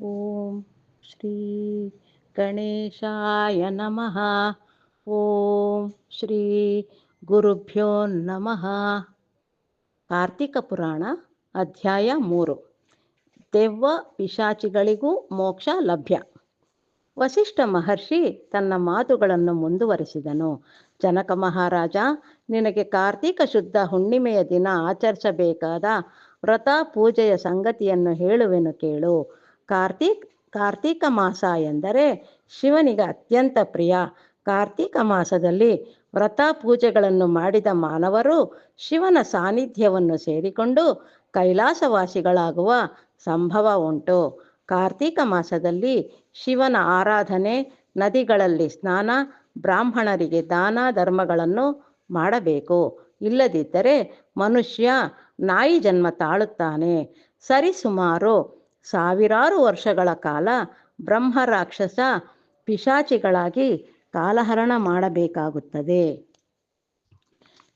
ಓಂ ಶ್ರೀ ಗಣೇಶಾಯ ನಮಃ ಓಂ ಶ್ರೀ ಗುರುಭ್ಯೋ ನಮಃ ಕಾರ್ತಿಕ ಪುರಾಣ ಅಧ್ಯಾಯ ಮೂರು. ದೆವ್ವ ಪಿಶಾಚಿಗಳಿಗೂ ಮೋಕ್ಷ ಲಭ್ಯ. ವಸಿಷ್ಠ ಮಹರ್ಷಿ ತನ್ನ ಮಾತುಗಳನ್ನು ಮುಂದುವರಿಸಿದನು. ಜನಕ ಮಹಾರಾಜ, ನಿನಗೆ ಕಾರ್ತಿಕ ಶುದ್ಧ ಹುಣ್ಣಿಮೆಯ ದಿನ ಆಚರಿಸಬೇಕಾದ ವ್ರತ ಪೂಜೆಯ ಸಂಗತಿಯನ್ನು ಹೇಳುವೆನು ಕೇಳು. ಕಾರ್ತೀಕ್, ಕಾರ್ತೀಕ ಮಾಸ ಎಂದರೆ ಶಿವನಿಗೆ ಅತ್ಯಂತ ಪ್ರಿಯ. ಕಾರ್ತೀಕ ಮಾಸದಲ್ಲಿ ವ್ರತ ಪೂಜೆಗಳನ್ನು ಮಾಡಿದ ಮಾನವರು ಶಿವನ ಸಾನ್ನಿಧ್ಯವನ್ನು ಸೇರಿಕೊಂಡು ಕೈಲಾಸವಾಸಿಗಳಾಗುವ ಸಂಭವ ಉಂಟು. ಕಾರ್ತೀಕ ಮಾಸದಲ್ಲಿ ಶಿವನ ಆರಾಧನೆ, ನದಿಗಳಲ್ಲಿ ಸ್ನಾನ, ಬ್ರಾಹ್ಮಣರಿಗೆ ದಾನ ಧರ್ಮಗಳನ್ನು ಮಾಡಬೇಕು. ಇಲ್ಲದಿದ್ದರೆ ಮನುಷ್ಯ ನಾಯಿ ಜನ್ಮ ತಾಳುತ್ತಾನೆ. ಸರಿಸುಮಾರು ಸಾವಿರಾರು ವರ್ಷಗಳ ಕಾಲ ಬ್ರಹ್ಮ ರಾಕ್ಷಸ ಪಿಶಾಚಿಗಳಾಗಿ ಕಾಲಹರಣ ಮಾಡಬೇಕಾಗುತ್ತದೆ.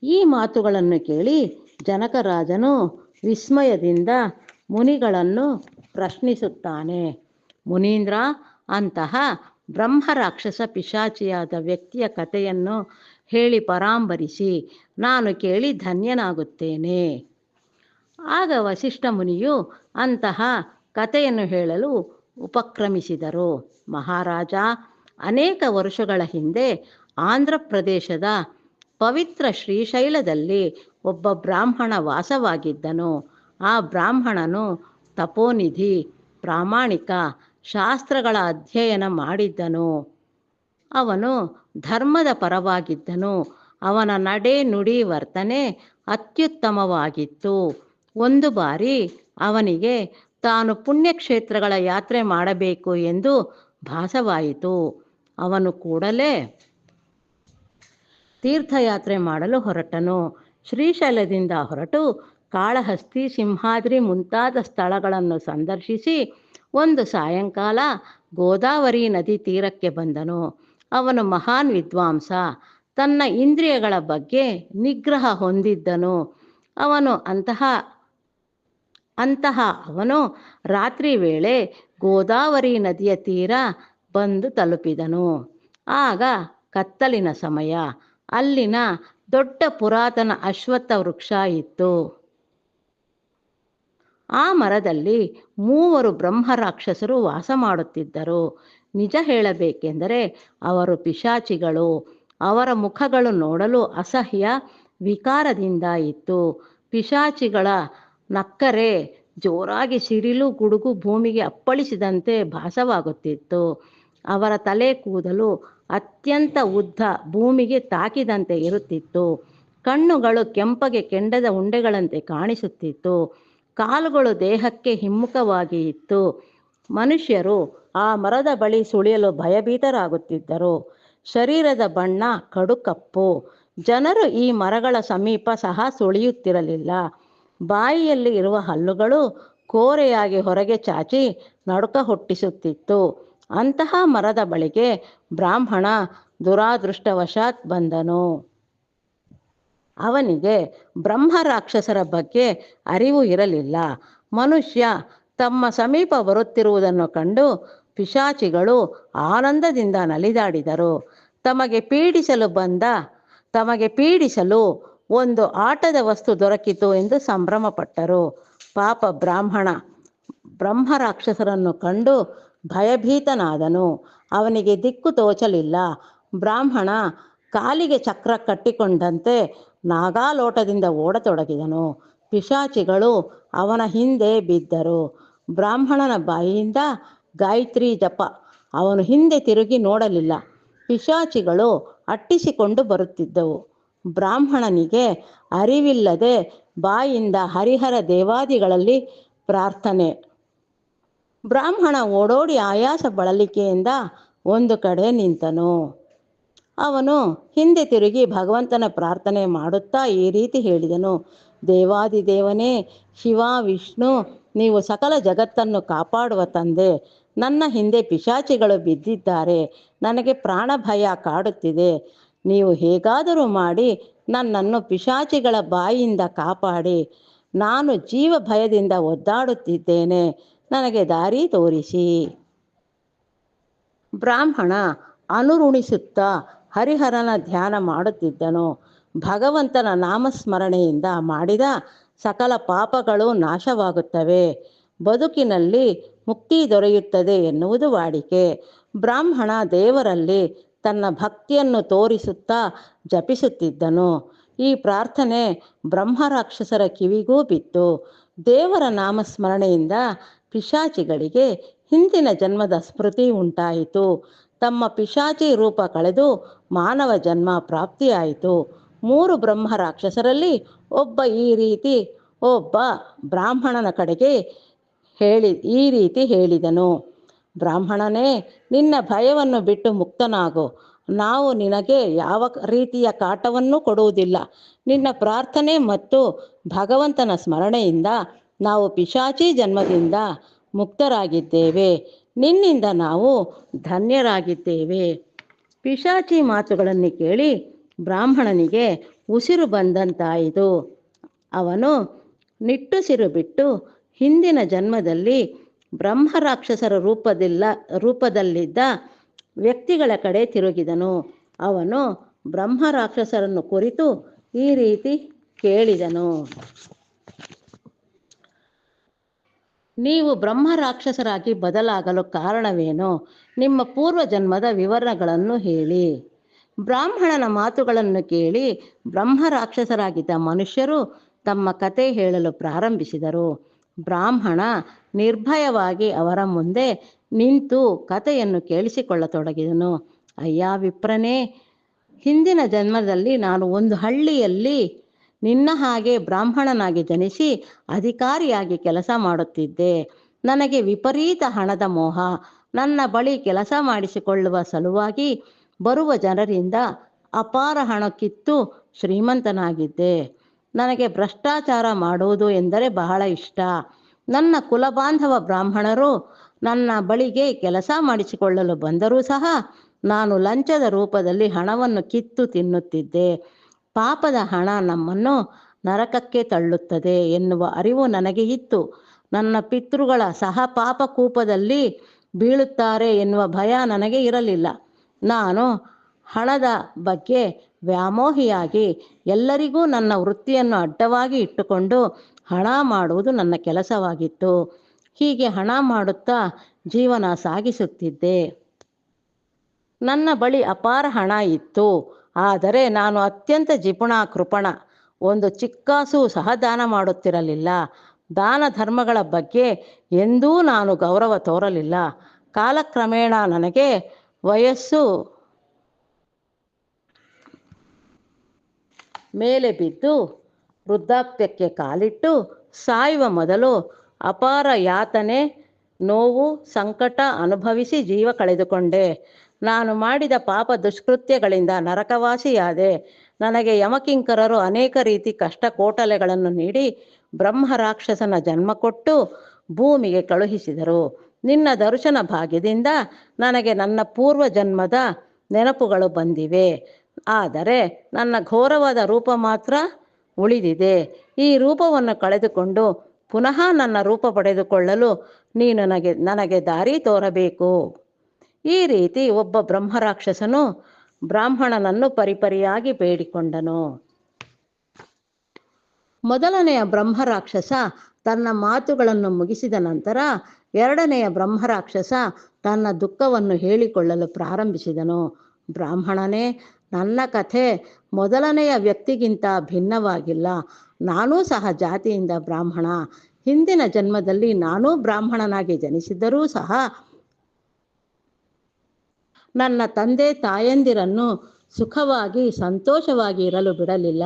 ಈ ಮಾತುಗಳನ್ನು ಕೇಳಿ ಜನಕರಾಜನು ವಿಸ್ಮಯದಿಂದ ಮುನಿಗಳನ್ನು ಪ್ರಶ್ನಿಸುತ್ತಾನೆ. ಮುನೀಂದ್ರ, ಅಂತಹ ಬ್ರಹ್ಮ ರಾಕ್ಷಸ ಪಿಶಾಚಿಯಾದ ವ್ಯಕ್ತಿಯ ಕಥೆಯನ್ನು ಹೇಳಿ ಪರಾಂಬರಿಸಿ, ನಾನು ಕೇಳಿ ಧನ್ಯನಾಗುತ್ತೇನೆ. ಆಗ ವಸಿಷ್ಠ ಮುನಿಯು ಅಂತಹ ಕಥೆಯನ್ನು ಹೇಳಲು ಉಪಕ್ರಮಿಸಿದರು. ಮಹಾರಾಜ, ಅನೇಕ ವರ್ಷಗಳ ಹಿಂದೆ ಆಂಧ್ರ ಪ್ರದೇಶದ ಪವಿತ್ರ ಶ್ರೀಶೈಲದಲ್ಲಿ ಒಬ್ಬ ಬ್ರಾಹ್ಮಣ ವಾಸವಾಗಿದ್ದನು. ಆ ಬ್ರಾಹ್ಮಣನು ತಪೋನಿಧಿ, ಪ್ರಾಮಾಣಿಕ ಶಾಸ್ತ್ರಗಳ ಅಧ್ಯಯನ ಮಾಡಿದ್ದನು. ಅವನು ಧರ್ಮದ ಪರವಾಗಿದ್ದನು. ಅವನ ನಡೆ ನುಡಿ ವರ್ತನೆ ಅತ್ಯುತ್ತಮವಾಗಿತ್ತು. ಒಂದು ಬಾರಿ ಅವನಿಗೆ ತಾನು ಪುಣ್ಯಕ್ಷೇತ್ರಗಳ ಯಾತ್ರೆ ಮಾಡಬೇಕು ಎಂದು ಭಾಸವಾಯಿತು. ಅವನು ಕೂಡಲೇ ತೀರ್ಥಯಾತ್ರೆ ಮಾಡಲು ಹೊರಟನು. ಶ್ರೀಶೈಲದಿಂದ ಹೊರಟು ಕಾಳಹಸ್ತಿ ಸಿಂಹಾದ್ರಿ ಮುಂತಾದ ಸ್ಥಳಗಳನ್ನು ಸಂದರ್ಶಿಸಿ ಒಂದು ಸಾಯಂಕಾಲ ಗೋದಾವರಿ ನದಿ ತೀರಕ್ಕೆ ಬಂದನು. ಅವನು ಮಹಾನ್ ವಿದ್ವಾಂಸ. ತನ್ನ ಇಂದ್ರಿಯಗಳ ಬಗ್ಗೆ ನಿಗ್ರಹ ಹೊಂದಿದ್ದನು. ಅವನು ಅಂತಹ ಅಂತಹ ಅವನು ರಾತ್ರಿ ವೇಳೆ ಗೋದಾವರಿ ನದಿಯ ತೀರ ಬಂದು ತಲುಪಿದನು. ಆಗ ಕತ್ತಲಿನ ಸಮಯ. ಅಲ್ಲಿನ ದೊಡ್ಡ ಪುರಾತನ ಅಶ್ವತ್ಥ ವೃಕ್ಷ ಇತ್ತು. ಆ ಮರದಲ್ಲಿ ಮೂವರು ಬ್ರಹ್ಮ ರಾಕ್ಷಸರು ವಾಸ ಮಾಡುತ್ತಿದ್ದರು. ನಿಜ ಹೇಳಬೇಕೆಂದರೆ ಅವರು ಪಿಶಾಚಿಗಳು. ಅವರ ಮುಖಗಳು ನೋಡಲು ಅಸಹ್ಯ ವಿಕಾರದಿಂದ ಇತ್ತು. ಪಿಶಾಚಿಗಳ ನಕ್ಕರೆ, ಜೋರಾಗಿ ಸಿಡಿಲು ಗುಡುಗು ಭೂಮಿಗೆ ಅಪ್ಪಳಿಸಿದಂತೆ ಭಾಸವಾಗುತ್ತಿತ್ತು. ಅವರ ತಲೆ ಕೂದಲು ಅತ್ಯಂತ ಉದ್ದ ಭೂಮಿಗೆ ತಾಕಿದಂತೆ ಇರುತ್ತಿತ್ತು. ಕಣ್ಣುಗಳು ಕೆಂಪಗೆ ಕೆಂಡದ ಉಂಡೆಗಳಂತೆ ಕಾಣಿಸುತ್ತಿತ್ತು. ಕಾಲುಗಳು ದೇಹಕ್ಕೆ ಹಿಮ್ಮುಖವಾಗಿ ಇತ್ತು. ಮನುಷ್ಯರು ಆ ಮರದ ಬಳಿ ಸುಳಿಯಲು ಭಯಭೀತರಾಗುತ್ತಿದ್ದರು. ಶರೀರದ ಬಣ್ಣ ಕಡುಕಪ್ಪು. ಜನರು ಈ ಮರಗಳ ಸಮೀಪ ಸಹ ಸುಳಿಯುತ್ತಿರಲಿಲ್ಲ. ಬಾಯಿಯಲ್ಲಿ ಇರುವ ಹಲ್ಲುಗಳು ಕೋರೆಯಾಗಿ ಹೊರಗೆ ಚಾಚಿ ನಡುಕ ಹುಟ್ಟಿಸುತ್ತಿತ್ತು. ಅಂತಹ ಮರದ ಬಳಿಗೆ ಬ್ರಾಹ್ಮಣ ದುರಾದೃಷ್ಟವಶಾತ್ ಬಂದನು. ಅವನಿಗೆ ಬ್ರಹ್ಮ ರಾಕ್ಷಸರ ಬಗ್ಗೆ ಅರಿವು ಇರಲಿಲ್ಲ. ಮನುಷ್ಯ ತಮ್ಮ ಸಮೀಪ ಬರುತ್ತಿರುವುದನ್ನು ಕಂಡು ಪಿಶಾಚಿಗಳು ಆನಂದದಿಂದ ನಲಿದಾಡಿದರು. ತಮಗೆ ಪೀಡಿಸಲು ಬಂದ, ತಮಗೆ ಪೀಡಿಸಲು ಒಂದು ಆಟದ ವಸ್ತು ದೊರಕಿತು ಎಂದು ಸಂಭ್ರಮಪಟ್ಟರು. ಪಾಪ ಬ್ರಾಹ್ಮಣ ಬ್ರಹ್ಮ ರಾಕ್ಷಸರನ್ನು ಕಂಡು ಭಯಭೀತನಾದನು. ಅವನಿಗೆ ದಿಕ್ಕು ತೋಚಲಿಲ್ಲ. ಬ್ರಾಹ್ಮಣ ಕಾಲಿಗೆ ಚಕ್ರ ಕಟ್ಟಿಕೊಂಡಂತೆ ನಾಗಾಲೋಟದಿಂದ ಓಡತೊಡಗಿದನು. ಪಿಶಾಚಿಗಳು ಅವನ ಹಿಂದೆ ಬಿದ್ದರು. ಬ್ರಾಹ್ಮಣನ ಬಾಯಿಯಿಂದ ಗಾಯತ್ರಿ ಜಪ. ಅವನು ಹಿಂದೆ ತಿರುಗಿ ನೋಡಲಿಲ್ಲ. ಪಿಶಾಚಿಗಳು ಅಟ್ಟಿಸಿಕೊಂಡು ಬರುತ್ತಿದ್ದವು. ಬ್ರಾಹ್ಮಣನಿಗೆ ಅರಿವಿಲ್ಲದೆ ಬಾಯಿಂದ ಹರಿಹರ ದೇವಾದಿಗಳಲ್ಲಿ ಪ್ರಾರ್ಥನೆ. ಬ್ರಾಹ್ಮಣ ಓಡೋಡಿ ಆಯಾಸ ಬಳಲಿಕೆಯಿಂದ ಒಂದು ಕಡೆ ನಿಂತನು. ಅವನು ಹಿಂದೆ ತಿರುಗಿ ಭಗವಂತನ ಪ್ರಾರ್ಥನೆ ಮಾಡುತ್ತಾ ಈ ರೀತಿ ಹೇಳಿದನು. ದೇವಾದಿದೇವನೇ, ಶಿವ, ವಿಷ್ಣು, ನೀವು ಸಕಲ ಜಗತ್ತನ್ನು ಕಾಪಾಡುವ ತಂದೆ. ನನ್ನ ಹಿಂದೆ ಪಿಶಾಚಿಗಳು ಬಿದ್ದಿದ್ದಾರೆ. ನನಗೆ ಪ್ರಾಣ ಭಯ ಕಾಡುತ್ತಿದೆ. ನೀವು ಹೇಗಾದರೂ ಮಾಡಿ ನನ್ನನ್ನು ಪಿಶಾಚಿಗಳ ಬಾಯಿಯಿಂದ ಕಾಪಾಡಿ. ನಾನು ಜೀವ ಭಯದಿಂದ ಒದ್ದಾಡುತ್ತಿದ್ದೇನೆ. ನನಗೆ ದಾರಿ ತೋರಿಸಿ. ಬ್ರಾಹ್ಮಣ ಅನುರುಣಿಸುತ್ತಾ ಹರಿಹರನ ಧ್ಯಾನ ಮಾಡುತ್ತಿದ್ದನು. ಭಗವಂತನ ನಾಮಸ್ಮರಣೆಯಿಂದ ಮಾಡಿದ ಸಕಲ ಪಾಪಗಳು ನಾಶವಾಗುತ್ತವೆ. ಬದುಕಿನಲ್ಲಿ ಮುಕ್ತಿ ದೊರೆಯುತ್ತದೆ ಎನ್ನುವುದು ವಾಡಿಕೆ. ಬ್ರಾಹ್ಮಣ ದೇವರಲ್ಲಿ ತನ್ನ ಭಕ್ತಿಯನ್ನು ತೋರಿಸುತ್ತಾ ಜಪಿಸುತ್ತಿದ್ದನು. ಈ ಪ್ರಾರ್ಥನೆ ಬ್ರಹ್ಮರಾಕ್ಷಸರ ಕಿವಿಗೂ ಬಿತ್ತು. ದೇವರ ನಾಮಸ್ಮರಣೆಯಿಂದ ಪಿಶಾಚಿಗಳಿಗೆ ಹಿಂದಿನ ಜನ್ಮದ ಸ್ಮೃತಿ ಉಂಟಾಯಿತು. ತಮ್ಮ ಪಿಶಾಚಿ ರೂಪ ಕಳೆದು ಮಾನವ ಜನ್ಮ ಪ್ರಾಪ್ತಿಯಾಯಿತು. ಮೂರು ಬ್ರಹ್ಮ ರಾಕ್ಷಸರಲ್ಲಿ ಒಬ್ಬ ಈ ರೀತಿ, ಒಬ್ಬ ಬ್ರಾಹ್ಮಣನ ಕಡೆಗೆ ಹೇಳಿ, ಈ ರೀತಿ ಹೇಳಿದನು. ಬ್ರಾಹ್ಮಣನೇ, ನಿನ್ನ ಭಯವನ್ನು ಬಿಟ್ಟು ಮುಕ್ತನಾಗು. ನಾವು ನಿನಗೆ ಯಾವ ರೀತಿಯ ಕಾಟವನ್ನೂ ಕೊಡುವುದಿಲ್ಲ. ನಿನ್ನ ಪ್ರಾರ್ಥನೆ ಮತ್ತು ಭಗವಂತನ ಸ್ಮರಣೆಯಿಂದ ನಾವು ಪಿಶಾಚಿ ಜನ್ಮದಿಂದ ಮುಕ್ತರಾಗಿದ್ದೇವೆ. ನಿನ್ನಿಂದ ನಾವು ಧನ್ಯರಾಗಿದ್ದೇವೆ. ಪಿಶಾಚಿ ಮಾತುಗಳನ್ನು ಕೇಳಿ ಬ್ರಾಹ್ಮಣನಿಗೆ ಉಸಿರು ಬಂದಂತಾಯಿತು. ಅವನು ನಿಟ್ಟುಸಿರು ಬಿಟ್ಟು ಹಿಂದಿನ ಜನ್ಮದಲ್ಲಿ ಬ್ರಹ್ಮರಾಕ್ಷಸರ ರೂಪದಿಲ್ಲ, ರೂಪದಲ್ಲಿದ್ದ ವ್ಯಕ್ತಿಗಳ ಕಡೆ ತಿರುಗಿದನು. ಅವನು ಬ್ರಹ್ಮ ರಾಕ್ಷಸರನ್ನು ಕುರಿತು ಈ ರೀತಿ ಕೇಳಿದನು. ನೀವು ಬ್ರಹ್ಮ ರಾಕ್ಷಸರಾಗಿ ಬದಲಾಗಲು ಕಾರಣವೇನು? ನಿಮ್ಮ ಪೂರ್ವ ಜನ್ಮದ ವಿವರಗಳನ್ನು ಹೇಳಿ. ಬ್ರಾಹ್ಮಣನ ಮಾತುಗಳನ್ನು ಕೇಳಿ ಬ್ರಹ್ಮ ರಾಕ್ಷಸರಾಗಿದ್ದ ಮನುಷ್ಯರು ತಮ್ಮ ಕತೆ ಹೇಳಲು ಪ್ರಾರಂಭಿಸಿದರು. ಬ್ರಾಹ್ಮಣ ನಿರ್ಭಯವಾಗಿ ಅವರ ಮುಂದೆ ನಿಂತು ಕಥೆಯನ್ನು ಕೇಳಿಸಿಕೊಳ್ಳತೊಡಗಿದನು. ಅಯ್ಯ ವಿಪ್ರನೇ, ಹಿಂದಿನ ಜನ್ಮದಲ್ಲಿ ನಾನು ಒಂದು ಹಳ್ಳಿಯಲ್ಲಿ ನಿನ್ನ ಹಾಗೆ ಬ್ರಾಹ್ಮಣನಾಗಿ ಜನಿಸಿ ಅಧಿಕಾರಿಯಾಗಿ ಕೆಲಸ ಮಾಡುತ್ತಿದ್ದೆ. ನನಗೆ ವಿಪರೀತ ಹಣದ ಮೋಹ. ನನ್ನ ಬಳಿ ಕೆಲಸ ಮಾಡಿಸಿಕೊಳ್ಳುವ ಸಲುವಾಗಿ ಬರುವ ಜನರಿಂದ ಅಪಾರ ಹಣ ಕಿತ್ತು ಶ್ರೀಮಂತನಾಗಿದ್ದೆ. ನನಗೆ ಭ್ರಷ್ಟಾಚಾರ ಮಾಡುವುದು ಎಂದರೆ ಬಹಳ ಇಷ್ಟ. ನನ್ನ ಕುಲಬಾಂಧವ ಬ್ರಾಹ್ಮಣರು ನನ್ನ ಬಳಿಗೆ ಕೆಲಸ ಮಾಡಿಸಿಕೊಳ್ಳಲು ಬಂದರೂ ಸಹ ನಾನು ಲಂಚದ ರೂಪದಲ್ಲಿ ಹಣವನ್ನು ಕಿತ್ತು ತಿನ್ನುತ್ತಿದ್ದೆ. ಪಾಪದ ಹಣ ನಮ್ಮನ್ನು ನರಕಕ್ಕೆ ತಳ್ಳುತ್ತದೆ ಎನ್ನುವ ಅರಿವು ನನಗೆ ಇತ್ತು. ನನ್ನ ಪಿತೃಗಳ ಸಹ ಪಾಪ ಕೂಪದಲ್ಲಿ ಬೀಳುತ್ತಾರೆ ಎನ್ನುವ ಭಯ ನನಗೆ ಇರಲಿಲ್ಲ. ನಾನು ಹಣದ ಬಗ್ಗೆ ವ್ಯಾಮೋಹಿಯಾಗಿ ಎಲ್ಲರಿಗೂ ನನ್ನ ವೃತ್ತಿಯನ್ನು ಅಡ್ಡವಾಗಿ ಇಟ್ಟುಕೊಂಡು ಹಣ ಮಾಡುವುದು ನನ್ನ ಕೆಲಸವಾಗಿತ್ತು. ಹೀಗೆ ಹಣ ಮಾಡುತ್ತಾ ಜೀವನ ಸಾಗಿಸುತ್ತಿದ್ದೆ. ನನ್ನ ಬಳಿ ಅಪಾರ ಹಣ ಇತ್ತು. ಆದರೆ ನಾನು ಅತ್ಯಂತ ಜಿಪುಣ ಕೃಪಣ. ಒಂದು ಚಿಕ್ಕಾಸು ಸಹ ದಾನ ಮಾಡುತ್ತಿರಲಿಲ್ಲ. ದಾನ ಧರ್ಮಗಳ ಬಗ್ಗೆ ಎಂದೂ ನಾನು ಗೌರವ ತೋರಲಿಲ್ಲ. ಕಾಲಕ್ರಮೇಣ ನನಗೆ ವಯಸ್ಸು ಮೇಲೆ ಬಿದ್ದು ವೃದ್ಧಾಪ್ಯಕ್ಕೆ ಕಾಲಿಟ್ಟು ಸಾಯುವ ಮೊದಲು ಅಪಾರ ಯಾತನೆ, ನೋವು, ಸಂಕಟ ಅನುಭವಿಸಿ ಜೀವ ಕಳೆದುಕೊಂಡೆ. ನಾನು ಮಾಡಿದ ಪಾಪ ದುಷ್ಕೃತ್ಯಗಳಿಂದ ನರಕವಾಸಿಯಾದೆ. ನನಗೆ ಯಮಕಿಂಕರರು ಅನೇಕ ರೀತಿ ಕಷ್ಟ ಕೋಟಲೆಗಳನ್ನು ನೀಡಿ ಬ್ರಹ್ಮರಾಕ್ಷಸನ ಜನ್ಮ ಕೊಟ್ಟು ಭೂಮಿಗೆ ಕಳುಹಿಸಿದರು. ನಿನ್ನ ದರ್ಶನ ಭಾಗ್ಯದಿಂದ ನನಗೆ ನನ್ನ ಪೂರ್ವ ಜನ್ಮದ ನೆನಪುಗಳು ಬಂದಿವೆ. ಆದರೆ ನನ್ನ ಘೋರವಾದ ರೂಪ ಮಾತ್ರ ಉಳಿದಿದೆ. ಈ ರೂಪವನ್ನು ಕಳೆದುಕೊಂಡು ಪುನಃ ನನ್ನ ರೂಪ ಪಡೆದುಕೊಳ್ಳಲು ನೀನು ನನಗೆ ನನಗೆ ದಾರಿ ತೋರಬೇಕು. ಈ ರೀತಿ ಒಬ್ಬ ಬ್ರಹ್ಮರಾಕ್ಷಸನು ಬ್ರಾಹ್ಮಣನನ್ನು ಪರಿಪರಿಯಾಗಿ ಬೇಡಿಕೊಂಡನು. ಮೊದಲನೆಯ ಬ್ರಹ್ಮರಾಕ್ಷಸ ತನ್ನ ಮಾತುಗಳನ್ನು ಮುಗಿಸಿದ ನಂತರ ಎರಡನೆಯ ಬ್ರಹ್ಮರಾಕ್ಷಸ ತನ್ನ ದುಃಖವನ್ನು ಹೇಳಿಕೊಳ್ಳಲು ಪ್ರಾರಂಭಿಸಿದನು. ಬ್ರಾಹ್ಮಣನೇ ನನ್ನ ಕಥೆ ಮೊದಲನೆಯ ವ್ಯಕ್ತಿಗಿಂತ ಭಿನ್ನವಾಗಿಲ್ಲ. ನಾನೂ ಸಹ ಜಾತಿಯಿಂದ ಬ್ರಾಹ್ಮಣ. ಹಿಂದಿನ ಜನ್ಮದಲ್ಲಿ ನಾನೂ ಬ್ರಾಹ್ಮಣನಾಗಿ ಜನಿಸಿದ್ದರೂ ಸಹ ನನ್ನ ತಂದೆ ತಾಯಂದಿರನ್ನು ಸುಖವಾಗಿ ಸಂತೋಷವಾಗಿ ಇರಲು ಬಿಡಲಿಲ್ಲ.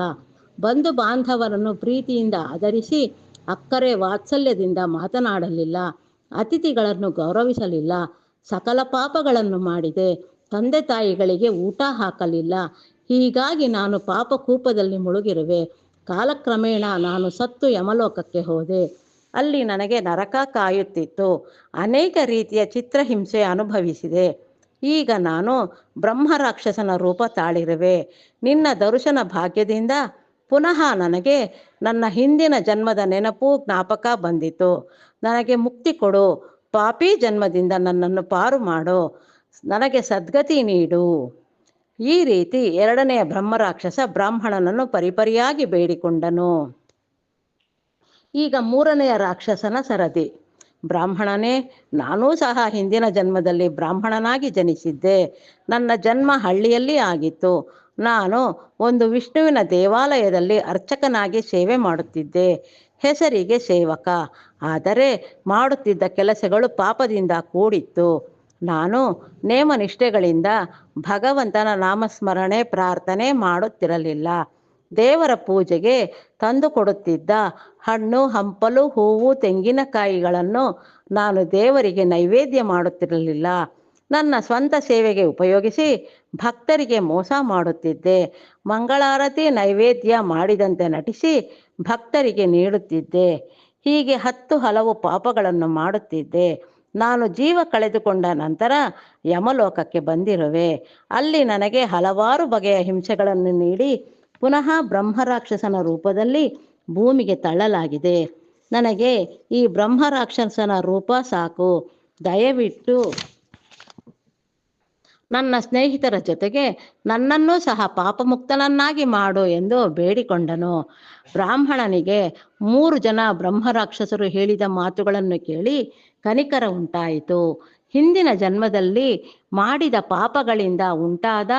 ಬಂಧು ಬಾಂಧವರನ್ನು ಪ್ರೀತಿಯಿಂದ ಆಧರಿಸಿ ಅಕ್ಕರೆ ವಾತ್ಸಲ್ಯದಿಂದ ಮಾತನಾಡಲಿಲ್ಲ. ಅತಿಥಿಗಳನ್ನು ಗೌರವಿಸಲಿಲ್ಲ. ಸಕಲ ಪಾಪಗಳನ್ನು ಮಾಡಿದೆ. ತಂದೆ ತಾಯಿಗಳಿಗೆ ಊಟ ಹಾಕಲಿಲ್ಲ. ಹೀಗಾಗಿ ನಾನು ಪಾಪ ಕೂಪದಲ್ಲಿ ಮುಳುಗಿರುವೆ. ಕಾಲಕ್ರಮೇಣ ನಾನು ಸತ್ತು ಯಮಲೋಕಕ್ಕೆ ಹೋದೆ. ಅಲ್ಲಿ ನನಗೆ ನರಕ ಕಾಯುತ್ತಿತ್ತು. ಅನೇಕ ರೀತಿಯ ಚಿತ್ರಹಿಂಸೆ ಅನುಭವಿಸಿದೆ. ಈಗ ನಾನು ಬ್ರಹ್ಮರಾಕ್ಷಸನ ರೂಪ ತಾಳಿರುವೆ. ನಿನ್ನ ದರ್ಶನ ಭಾಗ್ಯದಿಂದ ಪುನಃ ನನಗೆ ನನ್ನ ಹಿಂದಿನ ಜನ್ಮದ ನೆನಪು ಜ್ಞಾಪಕ ಬಂದಿತು. ನನಗೆ ಮುಕ್ತಿ ಕೊಡು. ಪಾಪಿ ಜನ್ಮದಿಂದ ನನ್ನನ್ನು ಪಾರು ಮಾಡು. ನನಗೆ ಸದ್ಗತಿ ನೀಡು. ಈ ರೀತಿ ಎರಡನೆಯ ಬ್ರಹ್ಮರಾಕ್ಷಸ ಬ್ರಾಹ್ಮಣನನ್ನು ಪರಿಪರಿಯಾಗಿ ಬೇಡಿಕೊಂಡನು. ಈಗ ಮೂರನೆಯ ರಾಕ್ಷಸನ ಸರದಿ. ಬ್ರಾಹ್ಮಣನೇ, ನಾನೂ ಸಹ ಹಿಂದಿನ ಜನ್ಮದಲ್ಲಿ ಬ್ರಾಹ್ಮಣನಾಗಿ ಜನಿಸಿದ್ದೆ. ನನ್ನ ಜನ್ಮ ಹಳ್ಳಿಯಲ್ಲಿ ಆಗಿತ್ತು. ನಾನು ಒಂದು ವಿಷ್ಣುವಿನ ದೇವಾಲಯದಲ್ಲಿ ಅರ್ಚಕನಾಗಿ ಸೇವೆ ಮಾಡುತ್ತಿದ್ದೆ. ಹೆಸರಿಗೆ ಸೇವಕ. ಆದರೆ ಮಾಡುತ್ತಿದ್ದ ಕೆಲಸಗಳು ಪಾಪದಿಂದ ಕೂಡಿತ್ತು. ನಾನು ನೇಮನಿಷ್ಠೆಗಳಿಂದ ಭಗವಂತನ ನಾಮಸ್ಮರಣೆ, ಪ್ರಾರ್ಥನೆ ಮಾಡುತ್ತಿರಲಿಲ್ಲ. ದೇವರ ಪೂಜೆಗೆ ತಂದು ಕೊಡುತ್ತಿದ್ದ ಹಣ್ಣು, ಹಂಪಲು, ಹೂವು, ತೆಂಗಿನಕಾಯಿಗಳನ್ನು ನಾನು ದೇವರಿಗೆ ನೈವೇದ್ಯ ಮಾಡುತ್ತಿರಲಿಲ್ಲ. ನನ್ನ ಸ್ವಂತ ಸೇವೆಗೆ ಉಪಯೋಗಿಸಿ ಭಕ್ತರಿಗೆ ಮೋಸ ಮಾಡುತ್ತಿದ್ದೆ. ಮಂಗಳಾರತಿ, ನೈವೇದ್ಯ ಮಾಡಿದಂತೆ ನಟಿಸಿ ಭಕ್ತರಿಗೆ ನೀಡುತ್ತಿದ್ದೆ. ಹೀಗೆ ಹತ್ತು ಹಲವು ಪಾಪಗಳನ್ನು ಮಾಡುತ್ತಿದ್ದೆ. ನಾನು ಜೀವ ಕಳೆದುಕೊಂಡ ನಂತರ ಯಮಲೋಕಕ್ಕೆ ಬಂದಿರುವೆ. ಅಲ್ಲಿ ನನಗೆ ಹಲವಾರು ಬಗೆಯ ಹಿಂಸೆಗಳನ್ನು ನೀಡಿ ಪುನಃ ಬ್ರಹ್ಮರಾಕ್ಷಸನ ರೂಪದಲ್ಲಿ ಭೂಮಿಗೆ ತಳ್ಳಲಾಗಿದೆ. ನನಗೆ ಈ ಬ್ರಹ್ಮರಾಕ್ಷಸನ ರೂಪ ಸಾಕು. ದಯವಿಟ್ಟು ನನ್ನ ಸ್ನೇಹಿತರ ಜೊತೆಗೆ ನನ್ನನ್ನು ಸಹ ಪಾಪಮುಕ್ತನನ್ನಾಗಿ ಮಾಡು ಎಂದು ಬೇಡಿಕೊಂಡನು. ಬ್ರಾಹ್ಮಣನಿಗೆ ಮೂರು ಜನ ಬ್ರಹ್ಮರಾಕ್ಷಸರು ಹೇಳಿದ ಮಾತುಗಳನ್ನು ಕೇಳಿ ಕನಿಕರ ಉಂಟಾಯಿತು. ಹಿಂದಿನ ಜನ್ಮದಲ್ಲಿ ಮಾಡಿದ ಪಾಪಗಳಿಂದ ಉಂಟಾದ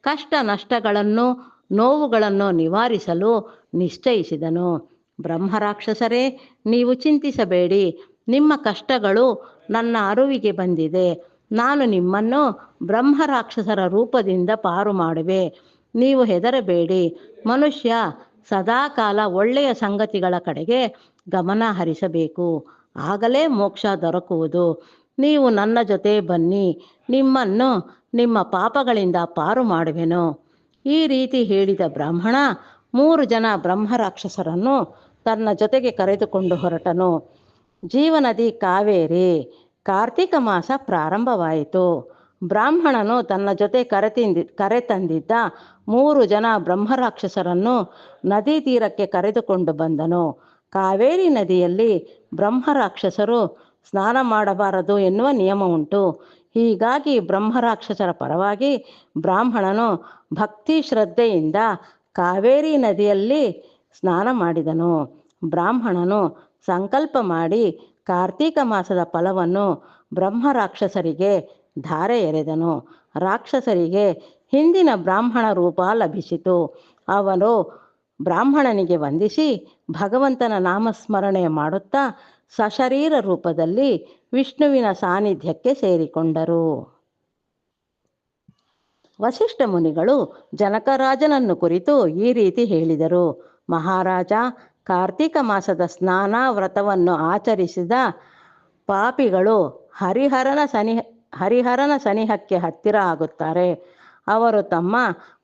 ಕಷ್ಟ ನಷ್ಟಗಳನ್ನು ನೋವುಗಳನ್ನು ನಿವಾರಿಸಲು ನಿಶ್ಚಯಿಸಿದನು. ಬ್ರಹ್ಮರಾಕ್ಷಸರೇ, ನೀವು ಚಿಂತಿಸಬೇಡಿ. ನಿಮ್ಮ ಕಷ್ಟಗಳು ನನ್ನ ಅರಿವಿಗೆ ಬಂದಿದೆ. ನಾನು ನಿಮ್ಮನ್ನು ಬ್ರಹ್ಮರಾಕ್ಷಸರ ರೂಪದಿಂದ ಪಾರು ಮಾಡುವೆ. ನೀವು ಹೆದರಬೇಡಿ. ಮನುಷ್ಯ ಸದಾಕಾಲ ಒಳ್ಳೆಯ ಸಂಗತಿಗಳ ಕಡೆಗೆ ಗಮನ ಹರಿಸಬೇಕು. ಆಗಲೇ ಮೋಕ್ಷ ದೊರಕುವುದು. ನೀವು ನನ್ನ ಜೊತೆ ಬನ್ನಿ, ನಿಮ್ಮನ್ನು ನಿಮ್ಮ ಪಾಪಗಳಿಂದ ಪಾರು ಮಾಡುವೆನು. ಈ ರೀತಿ ಹೇಳಿದ ಬ್ರಾಹ್ಮಣ ಮೂರು ಜನ ಬ್ರಹ್ಮರಾಕ್ಷಸರನ್ನು ತನ್ನ ಜೊತೆಗೆ ಕರೆದುಕೊಂಡು ಹೊರಟನು. ಜೀವನದಿ ಕಾವೇರಿ, ಕಾರ್ತಿಕ ಮಾಸ ಪ್ರಾರಂಭವಾಯಿತು. ಬ್ರಾಹ್ಮಣನು ತನ್ನ ಜೊತೆ ಕರೆತಿಂದಿ, ಕರೆತಂದಿದ್ದ ಮೂರು ಜನ ಬ್ರಹ್ಮರಾಕ್ಷಸರನ್ನು ನದಿ ತೀರಕ್ಕೆ ಕರೆದುಕೊಂಡು ಬಂದನು. ಕಾವೇರಿ ನದಿಯಲ್ಲಿ ಬ್ರಹ್ಮರಾಕ್ಷಸರು ಸ್ನಾನ ಮಾಡಬಾರದು ಎನ್ನುವ ನಿಯಮ ಉಂಟು. ಹೀಗಾಗಿ ಬ್ರಹ್ಮರಾಕ್ಷಸರ ಪರವಾಗಿ ಬ್ರಾಹ್ಮಣನು ಭಕ್ತಿ ಶ್ರದ್ಧೆಯಿಂದ ಕಾವೇರಿ ನದಿಯಲ್ಲಿ ಸ್ನಾನ ಮಾಡಿದನು. ಬ್ರಾಹ್ಮಣನು ಸಂಕಲ್ಪ ಮಾಡಿ ಕಾರ್ತೀಕ ಮಾಸದ ಫಲವನ್ನು ಬ್ರಹ್ಮರಾಕ್ಷಸರಿಗೆ ಧಾರೆ ಎರೆದನು. ರಾಕ್ಷಸರಿಗೆ ಹಿಂದಿನ ಬ್ರಾಹ್ಮಣ ರೂಪ ಲಭಿಸಿತು. ಅವನು ಬ್ರಾಹ್ಮಣನಿಗೆ ವಂದಿಸಿ ಭಗವಂತನ ನಾಮಸ್ಮರಣೆ ಮಾಡುತ್ತಾ ಸಶರೀರ ರೂಪದಲ್ಲಿ ವಿಷ್ಣುವಿನ ಸಾನ್ನಿಧ್ಯಕ್ಕೆ ಸೇರಿಕೊಂಡರು. ವಸಿಷ್ಠ ಮುನಿಗಳು ಜನಕರಾಜನನ್ನು ಕುರಿತು ಈ ರೀತಿ ಹೇಳಿದರು. ಮಹಾರಾಜ, ಕಾರ್ತಿಕ ಮಾಸದ ಸ್ನಾನ ವ್ರತವನ್ನು ಆಚರಿಸಿದ ಪಾಪಿಗಳು ಹರಿಹರನ ಸನಿ ಹರಿಹರನ ಸನಿಹಕ್ಕೆ ಹತ್ತಿರ ಆಗುತ್ತಾರೆ. ಅವರು ತಮ್ಮ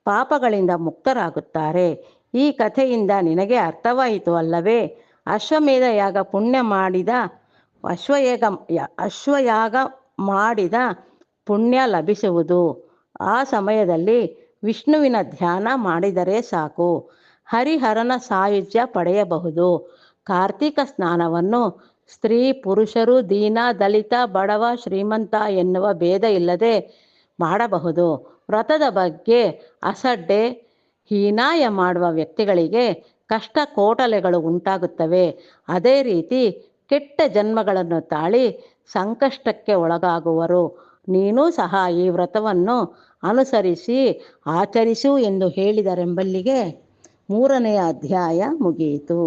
ಪಾಪಗಳಿಂದ ಮುಕ್ತರಾಗುತ್ತಾರೆ. ಈ ಕಥೆಯಿಂದ ನಿನಗೆ ಅರ್ಥವಾಯಿತು ಅಲ್ಲವೇ? ಅಶ್ವಮೇಧ ಯಾಗ ಪುಣ್ಯ ಮಾಡಿದ, ಅಶ್ವಯಾಗ ಅಶ್ವಯಾಗ ಮಾಡಿದ ಪುಣ್ಯ ಲಭಿಸುವುದು. ಆ ಸಮಯದಲ್ಲಿ ವಿಷ್ಣುವಿನ ಧ್ಯಾನ ಮಾಡಿದರೆ ಸಾಕು. ಹರಿಹರನ ಸಾಯುಜ್ಯ ಪಡೆಯಬಹುದು. ಕಾರ್ತಿಕ ಸ್ನಾನವನ್ನು ಸ್ತ್ರೀ, ಪುರುಷರು, ದೀನ, ದಲಿತ, ಬಡವ, ಶ್ರೀಮಂತ ಎನ್ನುವ ಭೇದ ಇಲ್ಲದೆ ಮಾಡಬಹುದು. ವ್ರತದ ಬಗ್ಗೆ ಅಸಡ್ಡೆ ಹೀನಾಯ ಮಾಡುವ ವ್ಯಕ್ತಿಗಳಿಗೆ ಕಷ್ಟ ಕೋಟಲೆಗಳು ಉಂಟಾಗುತ್ತವೆ. ಅದೇ ರೀತಿ ಕೆಟ್ಟ ಜನ್ಮಗಳನ್ನು ತಾಳಿ ಸಂಕಷ್ಟಕ್ಕೆ ಒಳಗಾಗುವರು. ನೀನೂ ಸಹ ಈ ವ್ರತವನ್ನು ಅನುಸರಿಸಿ ಆಚರಿಸು ಎಂದು ಹೇಳಿದರೆಂಬಲ್ಲಿಗೆ ಮೂರನೆಯ ಅಧ್ಯಾಯ ಮುಗಿಯಿತು.